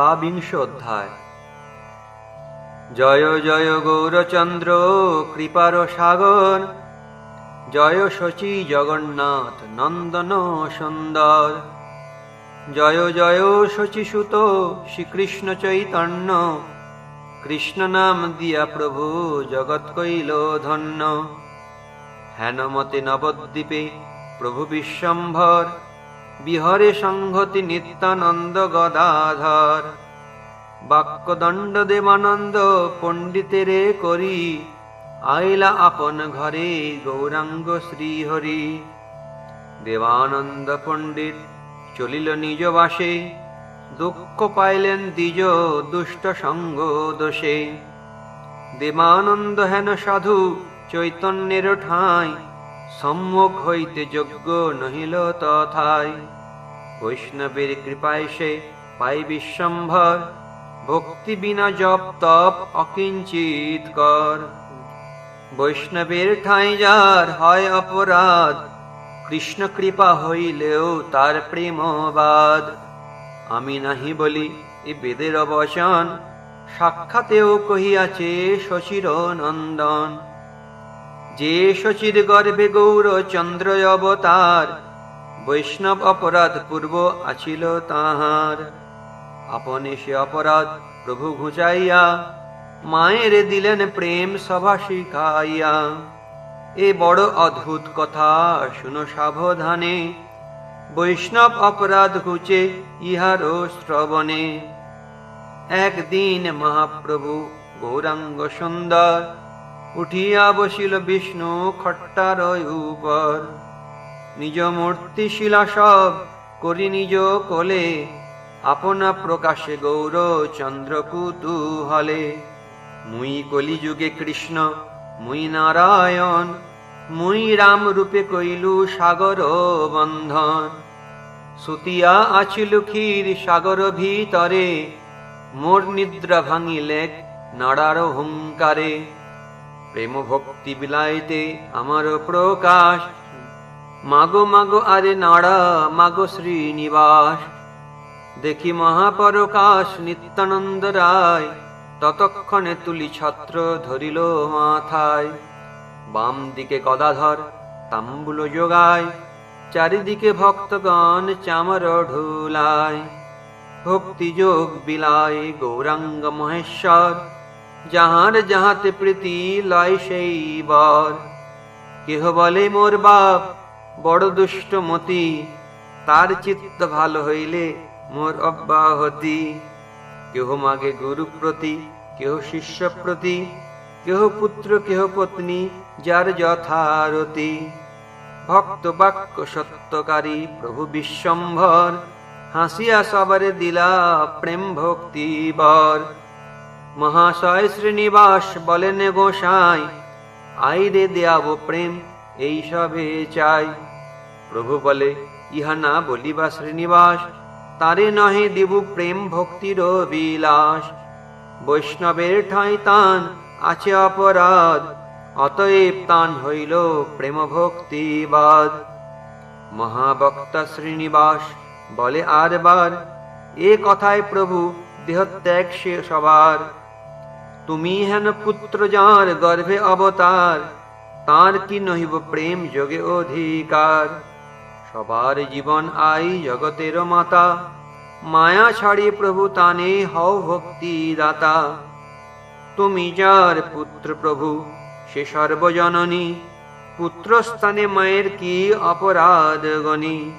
দ্বাবিংশ অধ্যায়। জয় জয় গৌরচন্দ্র, কৃপার সাগর। জয় শচী জগন্নাথ, নন্দন সুন্দর। জয় জয় শচীসুত শ্রীকৃষ্ণ চৈতন্য। কৃষ্ণ নাম দিয়া প্রভু জগৎ কইল ধন্য হেনমতে নবদ্বীপে প্রভু বিশ্বম্ভর। বিহরে সংহতি নিত্যানন্দ গদাধর। বাক্যদণ্ড দেবানন্দ পণ্ডিতেরে করি, আইলা আপন ঘরে গৌরাঙ্গ শ্রীহরি। দেবানন্দ পণ্ডিত চলিল নিজ বাসে, দুঃখ পাইলেন দ্বিজ দুষ্ট সঙ্গ দোষে। দেবানন্দ হেন সাধু চৈতন্যের ঠাঁই সম্মুখ হইতে যোগ্য নহিল তথায়। বৈষ্ণবের কৃপায় সে পাই বিশ্বম্ভর ভক্তি বিনা জপ তপ অকিঞ্চিত কর। বৈষ্ণবের ঠাঁই যার হয় অপরাধ, কৃষ্ণ কৃপা হইলেও তার প্রেমবাদ আমি নাহি বলি এ বেদের বচন সাক্ষাতেও কহিয়াছে শশীর নন্দন। যে শশীর গর্ভে গৌর চন্দ্র অবতার বৈষ্ণব অপরাধ পূর্ব আছিল তাহার। আপনি সে অপরাধ প্রভু ঘুচাইয়া মায়ের দিলেন প্রেম সভা শিখাইয়া। এ বড় অদ্ভুত কথা, শুনো সাবধানে, বৈষ্ণব অপরাধ ঘুচে ইহারও শ্রবণে। একদিন মহাপ্রভু গৌরাঙ্গ সুন্দর উঠিয়া বসিল বিষ্ণু খট্টার উপর। নিজ মূর্তি শিলা সব করি নিজ কোলে, আপনা প্রকাশে গৌর চন্দ্র কুতুহলে। মুই কলিযুগে কৃষ্ণ, মুই নারায়ণ, মুই রাম রূপে কইলু সাগর বন্ধন। সুতিয়া আছিল ক্ষীর সাগর ভিতরে, মোর নিদ্রা ভাঙিলে নাড়ার হুঙ্কারে। প্রেম ভক্তি বিলাইতে আমার প্রকাশ। মাগো মাগো, আরে নাড়া, মাগো শ্রীনিবাস। দেখি মহাপরকাশ নিত্যানন্দ রায়, ততক্ষণে তুলি ছত্র ধরিল মাথায়। বাম দিকে গদাধর তাম্বুল যোগায়, চারিদিকে ভক্তগণ চামর ঢুলায়। ভক্তি যোগ বিলায় গৌরাঙ্গ মহেশ্বর যাহার যাহাতে প্রীতি লয় সেই বর। কেহ বলে, মোর বাপ, বড় দুষ্ট মতি, তার চিত্ত ভালো হইলে মোর অব্যাহতি। কেহ মাগে গুরু প্রতি, কেহ শিষ্য প্রতি, কেহ পুত্র, কেহ পত্নী, যার যথারতি। ভক্ত বাক্য সত্যকারী প্রভু বিশ্বম্ভর, হাসিয়া সবারে দিলা প্রেম ভক্তি বর। মহাশয় শ্রীনিবাস বলেন গোসাই আইরে দেয়াব প্রেম, এই সবে চাই। প্রভু বলে, ইহা না বলিবা শ্রীনিবাস, তারে নহে দিবু প্রেম ভক্তির বিলাস বৈষ্ণবের ঠাঁই তান আছে অপরাধ, অতএব তান হইল প্রেম ভক্তিবাদ। মহাবক্তা শ্রীনিবাস বলে, আর বার, এ কথায় প্রভু দেহত্যাগ সে সবার। তুমি হেন পুত্র যার গর্ভে অবতার, তার কি নহিব প্রেম যোগে অধিকার? সবার জীবন আই জগতের মাতা, মায়া ছাড়ি প্রভু তানে হও ভক্তি দাতা তুমি যার পুত্র প্রভু, সে সর্বজননী, পুত্রস্থানে মায়ের কি অপরাধ গণী?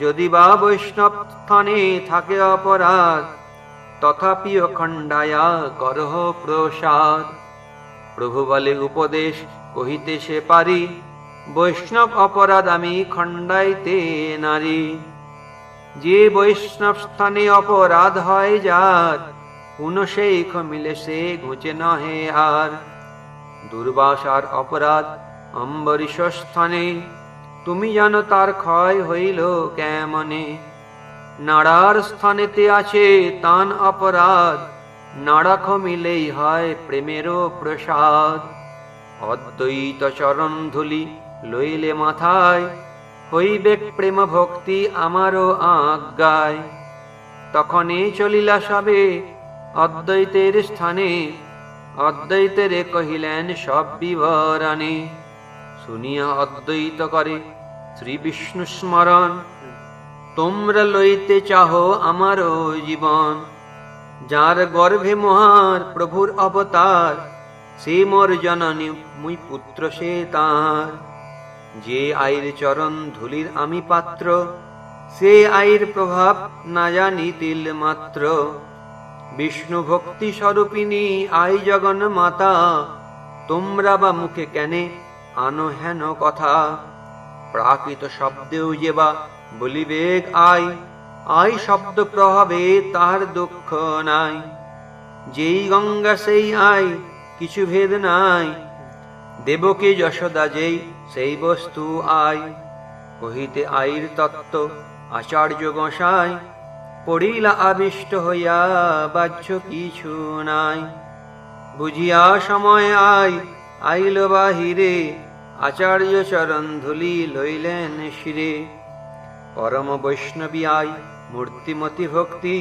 যদি বা বৈষ্ণব স্থানে থাকে অপরাধ তথাপিও খণ্ডায়া করহ প্রসাদ। প্রভু বলে উপদেশ কহিতে সে পারি, বৈষ্ণব অপরাধ আমি খণ্ডাইতে নারী। যে বৈষ্ণব স্থানে অপরাধ হয় যার পুন সেই মিলে সে ঘুচে নহে আর দুর্বাসার অপরাধ অম্বরীশ স্থানে, তুমি জানো তার ক্ষয় হইল কেমনে? নাড়ার স্থানেতে আছে তান অপরাধ। নাড়া মিলেই হয় প্রেমেরও প্রসাদ। অদ্বৈত চরণ ধুলি লইলে মাথায়, হইবে প্রেম ভক্তি আমারও আজ্ঞায়। তখনই চলিলা সবে অদ্বৈতের স্থানে, অদ্বৈতের কহিলেন সব বিবরণে। শুনিয়া অদ্বৈত করে শ্রী বিষ্ণু স্মরণ তোমরা লইতে চাহ আমার জীবন, যার গর্ভে মহার প্রভুর অবতার, সে মর জননী মুই পুত্র সে তাঁর যে আইর চরণ ধুলির আমি পাত্র, সে আইর প্রভাব না জানি তিল মাত্র। বিষ্ণু ভক্তি স্বরূপিনী আই জগন মাতা, তোমরা বা মুখে কেনে আনো হেন কথা। প্রাকৃত শব্দেও যে বা বলিবেগ আই আই শব্দ প্রভাবে তাহার দুঃখ নাই। যেই গঙ্গা সেই আই, কিছু ভেদ নাই। দেবকে যশোদা যেই, সেই বস্তু আই। কহিতে আইর তত্ত্ব, আচার্য গোসাই পড়িলা আবিষ্ট হইয়া বাহ্য কিছু নাই। বুঝিয়া সময় আই, আইল বাহিরে, আচার্য চরণ ধুলি লইলেন শিরে। পরম বৈষ্ণবী আই মূর্তিমতি ভক্তি,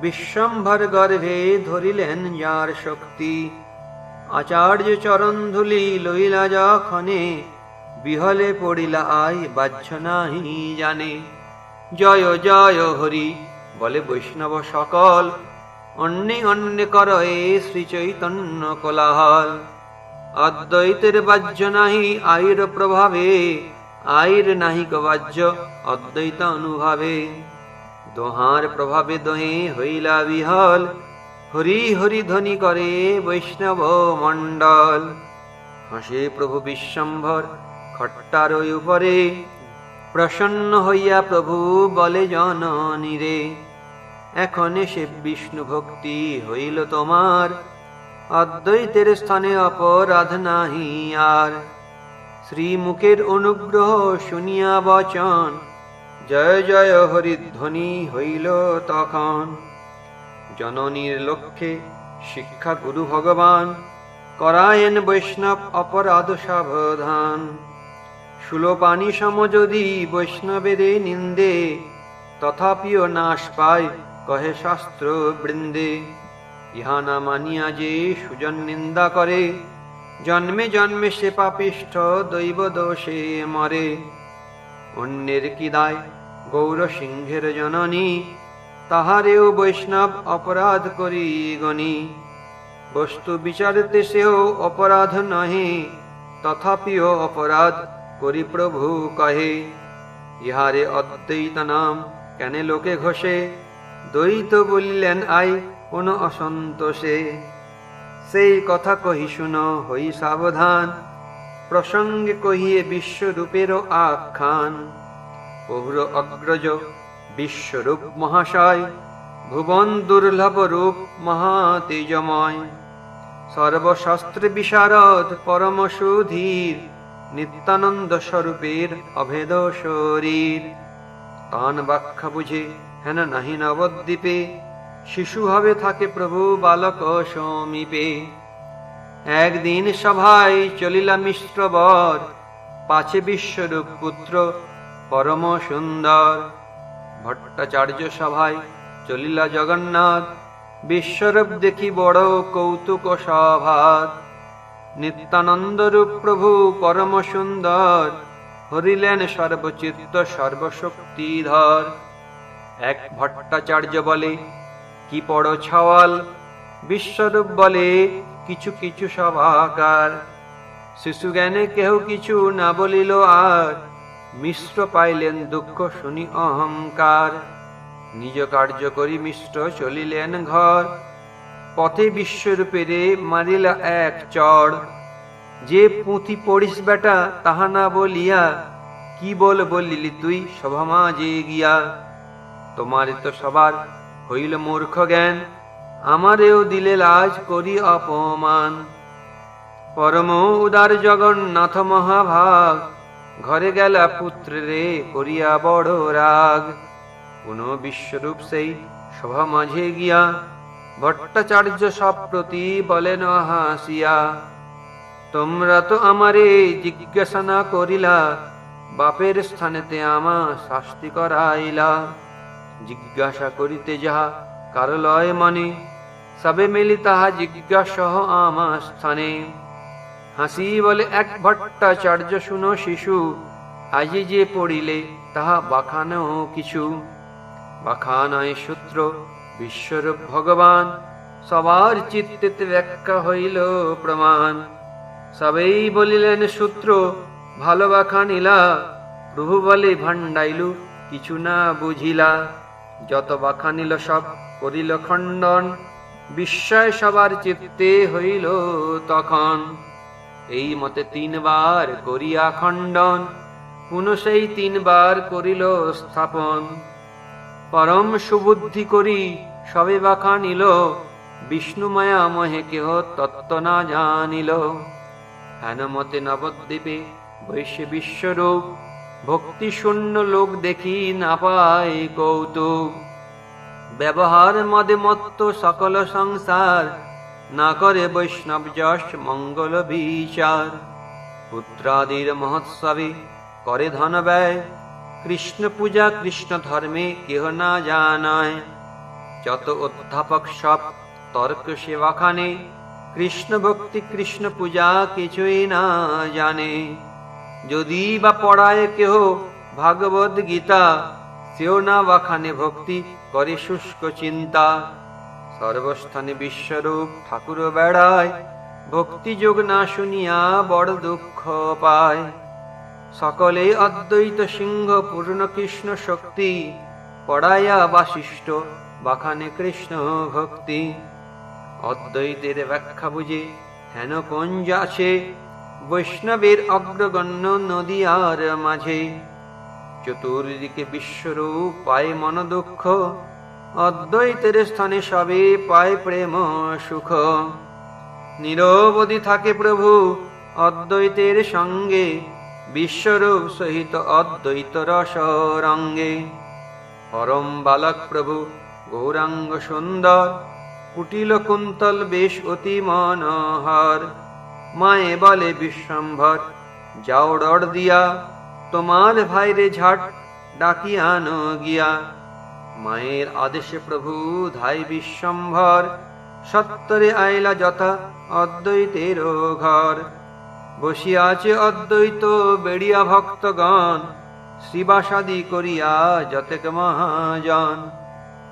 বিশ্বম্ভর গর্ভে ধরিলেন যার শক্তি। আচার্য চরণ ধুলি লইলা যখনে বিহলে পড়িলা আই বাহ্য নাহি জানে। জয় জয় হরি বলে বৈষ্ণব সকল, অন্যে অন্যে কর এ শ্রী চৈতন্য কোলাহল। অদ্বৈতের বাহ্য নাহি আইর প্রভাবে আইর নাহি বাহ্য অদ্বৈত অনুভাবে। দোহার প্রভাবে দোহে হইলা বিহল, হরি হরি ধ্বনি করে বৈষ্ণব মণ্ডল। হাসে প্রভু বিশ্বম্ভর খট্টার উপরে। প্রসন্ন হইয়া প্রভু বলে জননী রে, এখন সে বিষ্ণু ভক্তি হইল তোমার, অদ্বৈতের স্থানে অপরাধ নাহি আর। শ্রীমুখের অনুগ্রহ শুনিয়া বচন, জয় জয় হরিধ্বনি হইল তখন। জননীর লক্ষ্যে শিক্ষা গুরু ভগবান, করায়েন বৈষ্ণব অপরাধ সাবধান। সুলোপানি সম যদি বৈষ্ণবের নিন্দে, তথাপিও নাশ পায় কহে শাস্ত্র বৃন্দে ইহা না মানিয়া যে সুজন নিন্দা করে জন্মে জন্মে সে পাপিষ্ঠ, দৈব দোষে মরে। অন্যের কি দায়? গৌর সিংহের জননী, তাহারেও বৈষ্ণব অপরাধ করি গণি। বস্তু বিচারতে সেও অপরাধ নহে, তথাপিও অপরাধ করি প্রভু কহে। ইহারে অদ্বৈত নাম কেন লোকে ঘষে? দ্বৈত বলিলেন আই, কোন অসন্তোষে। সেই কথা কহি শুন, হই সাবধান। প্রসঙ্গে কহিয়ে বিশ্বরূপেরও আখ্যান। পৌর অগ্রজ বিশ্বরূপ মহাশয়, ভুবন দুর্লভ রূপ মহাতেজময়। সর্বশস্ত্র বিশারদ পরম সুধীর, নিত্যানন্দ স্বরূপের অভেদ শরীর। তান ব্যাখ্যা বুঝে হেন নাহি নবদ্বীপে শিশু ভাবে থাকে প্রভু বালক সমীপে। একদিন সভায় চলিলা মিশ্র বর, পাছে বিশ্বরূপ পুত্র পরম সুন্দর। ভট্টাচার্য সভায় চলিলা জগন্নাথ, বিশ্বরূপ দেখি বড় কৌতুক সভাত। নিত্যানন্দ রূপ প্রভু পরম সুন্দর, হরিলেন সর্বচিত্ত সর্বশক্তিধর। এক ভট্টাচার্য বলে কি পড়ো ছাওয়াল বিশ্বরূপ বলে কিছু কিছু সভাকার শিশু জ্ঞানে কেহ কিছু না বলিল আর, মিশ্র পাইলেন দুঃখ শুনি অহংকার। নিজ কার্য করি মিশ্র চলিলেন ঘর। পথে বিশ্বরূপেরে মারিলা এক চড় যে পুঁথি পড়িস বেটা, তাহা না বলিয়া কি বল বলিলি তুই সভা মাঝে গিয়া? তোমার তো সবার হইল মূর্খ জ্ঞান আমারেও দিলে লাজ করি অপমান। পরম উদার জগন্নাথ মহাভাগ, ঘরে গেলা পুত্র করিয়া বড় রাগ। কোন বিশ্বরূপ সেই সভা মাঝে গিয়া, ভট্টাচার্য সব প্রতি বলেন হাসিয়া তোমরা তো আমারে জিজ্ঞাসা না করিলা, বাপের স্থানেতে আমা শাস্তি করাইলা। জিজ্ঞাসা করিতে যাহা কারলয় মনে, সবে মিলি তাহা জিজ্ঞাসহ আমা স্থানে। হাসি বলে, এক ভট্টাচার্য শুনো শিশু, আজি যে পড়িলে তাহা বাখানো কিছু। বাখানায় সূত্র, বিশ্বরূপ ভগবান, সবার চিত্তে ব্যাখ্যা হইল প্রমাণ। সবেই বলিলেন, সূত্র, ভালো বাখানিলা প্রভু বলে ভান্ডাইলু কিছু না বুঝিলা। যত বাখা নিল সব করিল খণ্ডন। বিস্ময় সবার চিত্তে হইল তখন। এই মতে তিনবার করিয়া খণ্ডন, পুনঃ সেই তিনবার করিল স্থাপন। পরম সুবুদ্ধি করি সবে বাখানিল বিষ্ণুমায়া মহে কেহ তত্ত্ব না জানিল। হেন মতে নবদ্বীপে বৈশ্য বিশ্বরূপ ভক্তি শূন্য লোক দেখি না পায় কৌতুক। ব্যবহার মদে মত্ত সকল সংসার, না করে বৈষ্ণব যশ, মঙ্গল বিচার। পুত্রাদির মহোৎসবে করে ধন ব্যয়, কৃষ্ণ পূজা, কৃষ্ণ ধর্মে কেহ না জানায়। যত অধ্যাপক সব তর্ক সেবাখানে, কৃষ্ণ ভক্তি, কৃষ্ণ পূজা কিছুই না জানে। যদি বা পড়ায় কেহ ভাগবত গীতা, সেও না বাখানে ভক্তি করে শুষ্ক চিন্তা। সর্বস্থানে বিশ্বরূপ ঠাকুর বেড়ায় ভক্তি যোগ না শুনিয়া বড় দুঃখ পায়। সকলে অদ্বৈত সিংহ পূর্ণ কৃষ্ণ শক্তি, পড়াইয়া বাশিষ্ট বাখানে কৃষ্ণ ভক্তি। অদ্বৈতের ব্যাখ্যা বুঝে হেন কঞ্জ আছে বৈষ্ণবের অগ্রগণ্য নদীয়ার মাঝে। চতুর্দিকে বিশ্বরূপ পায় মন দুঃখ অদ্বৈতের স্থানে সবে পায় প্রেম সুখ। নিরবধি থাকে প্রভু অদ্বৈতের সঙ্গে, বিশ্বরূপ সহিত অদ্বৈত রস রঙ্গে। পরম বালক প্রভু, গৌরাঙ্গ সুন্দর, কুটিল কুন্তল বেশ অতি মনোহর। মায়ে বলে, বিশ্বম্ভর, যাও ডর দিয়া, তোমার ভাইরে ঝাট ডাকিয়ানো গিয়া। মায়ের আদেশে প্রভু, ধাই বিশ্বম্ভর, সত্তরে আইলা যথা অদ্বৈতের ঘর বসিয়া আছে অদ্বৈত, বেড়িয়া ভক্তগণ, শ্রীবাসাদি করিয়া যতেক মহাজন।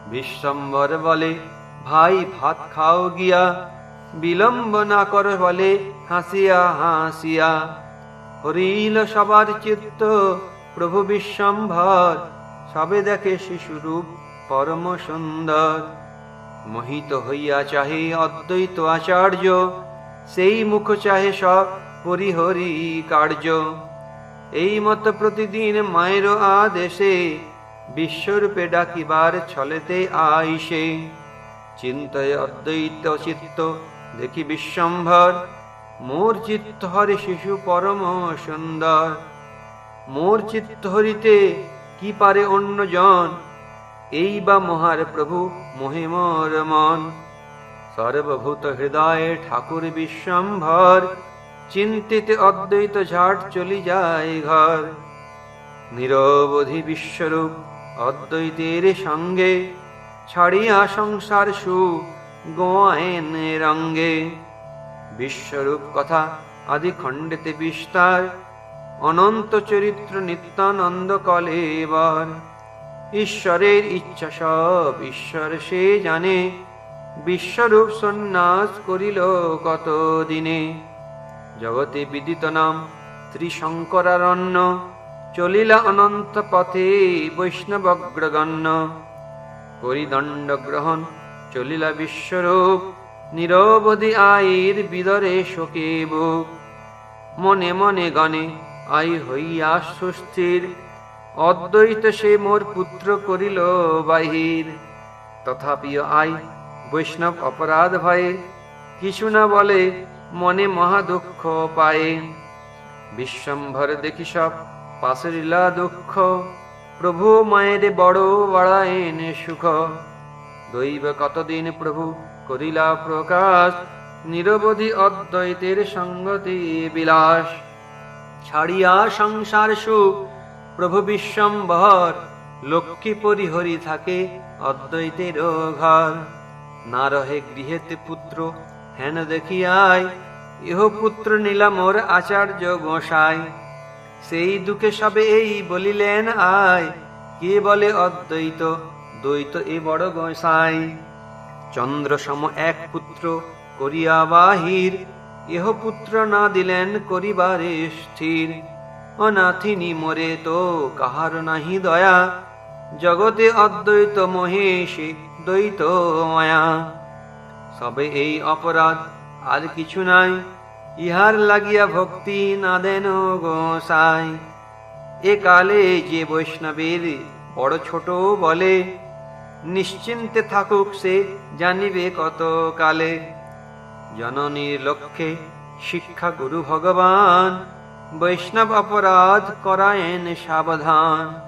বিশ্বম্বর বলে, ভাই, ভাত খাও গিয়া, বিলম্ব না কর বলে হাসিয়া হাসিয়া হরিল সবার চিত্ত, প্রভু বিশ্বম্ভর। সবে দেখে শিশুরূপ পরম সুন্দর। মোহিত হইয়া চাহে অদ্বৈত আচার্য, সেই মুখ চাহে সব পরিহরি কার্য। এই মত প্রতিদিন মায়ের আদেশে বিশ্বরূপে ডাকিবার ছলেতে আইসে। চিন্তয় অদ্বৈত চিত্ত দেখি বিশ্বম্ভর। মোর চিত্ত হরে শিশু পরম সুন্দর। মোর চিত্ত হরিতে কি পারে অন্য জন এই বা মহার প্রভু মহিমর মন। সর্বভূত হৃদয়ে ঠাকুর বিশ্বম্ভর, চিন্তিত অদ্বৈত ঝাট চলি যায় ঘর। নিরবধি বিশ্বরূপ অদ্বৈতের সঙ্গে, ছাড়িয়া সংসার সু গোয়েন রঙ্গে। বিশ্বরূপ কথা আদি খণ্ডেতে বিস্তার। অনন্ত চরিত্র নিত্যানন্দ কলেবর ঈশ্বরের ইচ্ছা সব ঈশ্বর সে জানে। বিশ্বরূপ সন্ন্যাস করিল কত দিনে জগতে বিদিত নাম ত্রিশঙ্করারণ্য। চলিলা অনন্ত পথে বৈষ্ণবগ্রগণ্য। করিদণ্ড গ্রহণ চলিলা বিশ্বরূপ। নিরবধি আইর বিদরে শোকে বুক মনে মনে গণে আই হইয়া সুস্থির, অদ্বৈত সে মোর পুত্র করিল বাহির। তথাপিও আই বৈষ্ণব অপরাধ ভয়ে, কিছু না বলে মনে মহা দুঃখ পায়ে। বিশ্বম্ভর দেখি সব পাশরিলা দুঃখ, প্রভু মায়ের বড় বাড়ায়েন সুখ। দৈব কতদিন প্রভু করিলা প্রকাশ, নিরবধি অদ্বৈতের সঙ্গতি বিলাস। ছাড়িয়া সংসার সুখ, প্রভু বিশ্বম্ভর লক্ষ্মী পরিহরি থাকে অদ্বৈতের ঘর। না রহে গৃহেতে পুত্র, হেন দেখিয়াই, ইহ পুত্র নিলামোর আচার্য গোসাই। সেই দুঃখে সবে এই বলিলেন আয় কে বলে অদ্বৈত, দ্বৈত এ বড় গোসাই। চন্দ্র সম এক পুত্র করিয়া বাহির, ইহ পুত্র না দিলেন করিবারে স্থির। অনাথিনী মরে তো কাহার নাহি দয়া, জগতে অদ্বৈত মহেশে দ্বৈত মায়া। সবে এই অপরাধ আর কিছু নাই, ইহার লাগিয়া ভক্তি না দেন গোসাই এ কালে যে বৈষ্ণবের বড় ছোট বলে নিশ্চিন্তে থাকুক সে, জানিবে কত কালে জননীর লক্ষ্যে শিক্ষা গুরু ভগবান, বৈষ্ণব অপরাধ করায়েন সাবধান।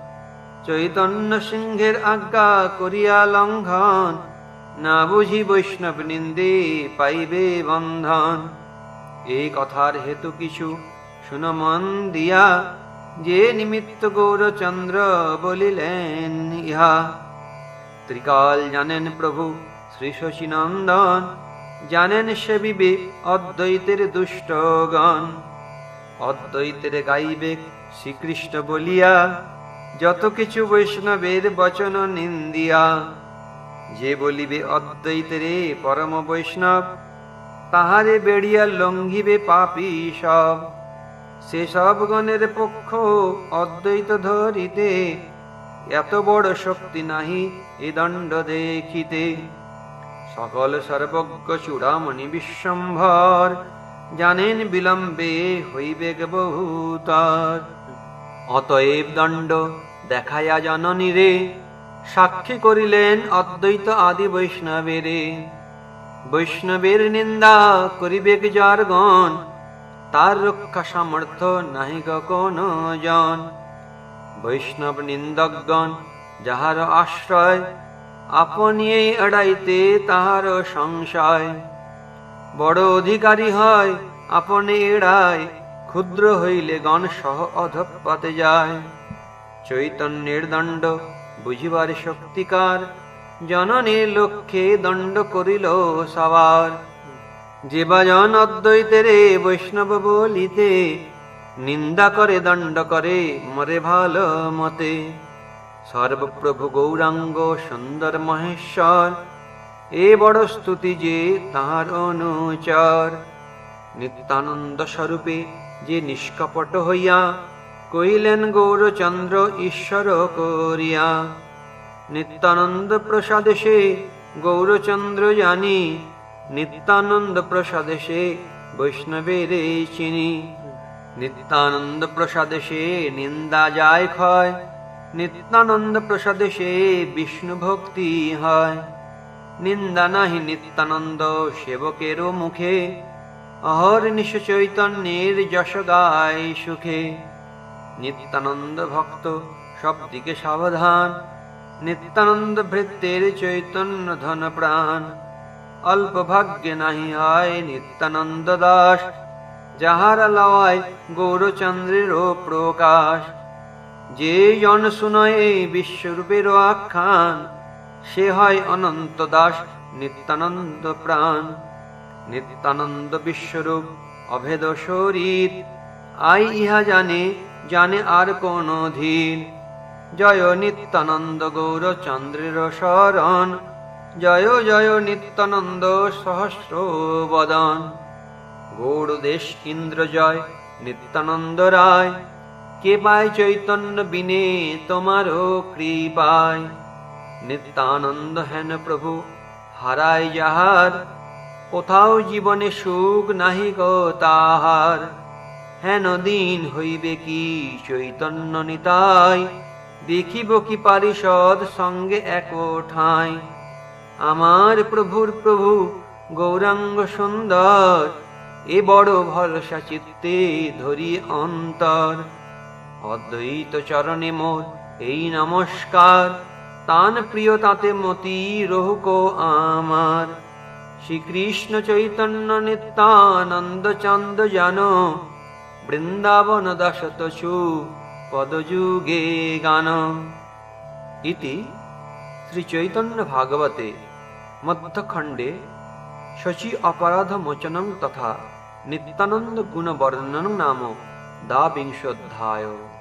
চৈতন্য সিংহের আজ্ঞা করিয়া লঙ্ঘন, না বুঝি বৈষ্ণব নিন্দে পাইবে বন্ধন। এই কথার হেতু কিছু মন দিয়া, যে নিমিত্ত গৌরচন্দ্র বলিলেন ইহা। ত্রিকাল জানেন প্রভু শ্রী শশীনন্দন, জানেন সে বিবে অদ্বৈতের দুষ্টগণ অদ্বৈতের গাইবে শ্রীকৃষ্ণ বলিয়া, যত কিছু বৈষ্ণবের বচন নিন্দিয়া। যে বলিবে অদ্বৈতেরে পরম বৈষ্ণব, তাহারে বেড়িয়া লঙ্ঘিবে পাপি সব। সে সব গণের পক্ষ অদ্বৈত ধরিতে এত বড় শক্তি নাহি, এ দণ্ড দেখিতে। সকল সর্বজ্ঞ চূড়ামণি বিশ্বম্ভর, জানেন বিলম্বে হইবে বহুতার। অতএব দণ্ড দেখায়া জননী রে, সাক্ষী করিলেন অদ্বৈত আদি বৈষ্ণবেরে। বৈষ্ণবের নিন্দা করিবে যার গণ তার রক্ষা সামর্থ্য নাহি কোন জন। বৈষ্ণব নিন্দকগণ যাহার আশ্রয় আপনিয়েই এড়াইতে তাহার সংশয়। বড় অধিকারী হয় আপনি এড়ায় ক্ষুদ্র হইলে গণ সহ অধপাতে যায়। চৈতন্যের দণ্ড বুঝিবার শক্তিকার জননীর লক্ষ্যে দণ্ড করিল সবার। যে বাজন অদ্বৈতেরে বৈষ্ণব বলিতে নিন্দা করে, দণ্ড করে, মরে ভালো মতে। সর্বপ্রভু গৌরাঙ্গ সুন্দর মহেশ্বর, এ বড় স্তুতি যে তাহার অনুচর। নিত্যানন্দ স্বরূপে যে নিষ্কপট হইয়া কইলেন গৌরচন্দ্র, ঈশ্বর করিয়া। নিত্যানন্দ প্রসাদে সে গৌরচন্দ্র জানি, নিত্যানন্দ প্রসাদে সে বৈষ্ণবের চিনি। নিত্যানন্দ প্রসাদে সে নিন্দা যায় ক্ষয় নিত্যানন্দ প্রসাদে সে বিষ্ণু ভক্তি হয়। নিন্দা নাহি নিত্যানন্দ সেবকেরও মুখে, অহর নিশ চৈতন্যের যশ গায় সুখে। নিত্যানন্দ ভক্ত সব দিকে সাবধান নিত্যানন্দ ভৃত্যের চৈতন্য ধন প্রাণ অল্প ভাগ্যে নাহি হয় নিত্যানন্দ দাস যাহারা লওয়ায় গৌরচন্দ্রেরও প্রকাশ। যে জন শুনয় এই বিশ্বরূপের আখ্যান, সে হয় অনন্ত দাস নিত্যানন্দ প্রাণ। নিত্যানন্দ বিশ্বরূপ অভেদ শরীর, আই ইহা জানে জানে আর কোন ধীর। জয় নিত্যানন্দ গৌরচন্দ্রের শরণ জয় জয় নিত্যানন্দ সহস্র বদন দেশ ইন্দ্র জয়, নিত্যানন্দ রায়। কে পায় চৈতন্য বিনে তোমারও কৃপায়। নিত্যানন্দ হেন প্রভু, হারায় যাহার। কোথাও জীবনে সুখ নাহি গো তাহার। হেন দিন হইবে কি চৈতন্য নিতাই। দেখিব কি পারিষদ সঙ্গে এক ঠাঁই আমার প্রভুর প্রভু, গৌরাঙ্গ সুন্দর এ বড় ভরসা চিত্তে ধরি অন্তর। অদ্বৈত চরণে মোর এই নমস্কার, তান প্রিয় তাতে মতি রহুক আমার। শ্রীকৃষ্ণ চৈতন্য নিত্যানন্দ চন্দ জানো, বৃন্দাবন দশত পদযুগে গান। ইতি শ্রীচৈতন্যভাগবতে মধ্যখণ্ডে শশী অপরাধ মোচনং তথা নিত্যানন্দ গুণবর্ণন নাম দ্বাবিংশোধ্যায়